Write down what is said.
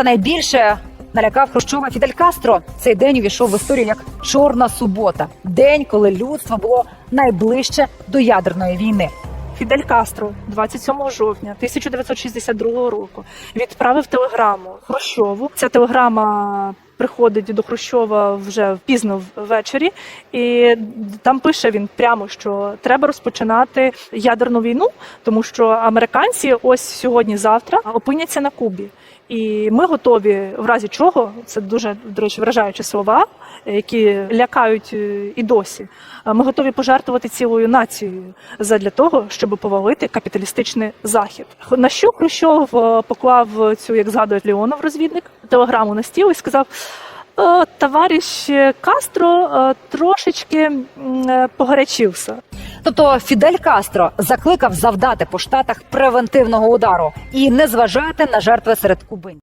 Та найбільше налякав Хрущова Фідель Кастро. Цей день увійшов в історію як Чорна субота, день, коли людство було найближче до ядерної війни. Фідель Кастро 27 жовтня 1962 року відправив телеграму Хрущову. Ця телеграма приходить до Хрущова вже пізно ввечері, і там пише він прямо, що треба розпочинати ядерну війну, тому що американці ось сьогодні-завтра опиняться на Кубі. І ми готові, в разі чого, це дуже до речі, вражаючі слова, які лякають е, і досі. Ми готові пожертвувати цілою нацією задля того, щоб повалити капіталістичний захід. На що Хрущов е, поклав цю, як згадує Леонов, розвідник, телеграму на стіл і сказав. «Е, Товариш Кастро е, трошечки е, погарячився. Тобто Фідель Кастро закликав завдати по штатах превентивного удару і не зважати на жертви серед кубинців.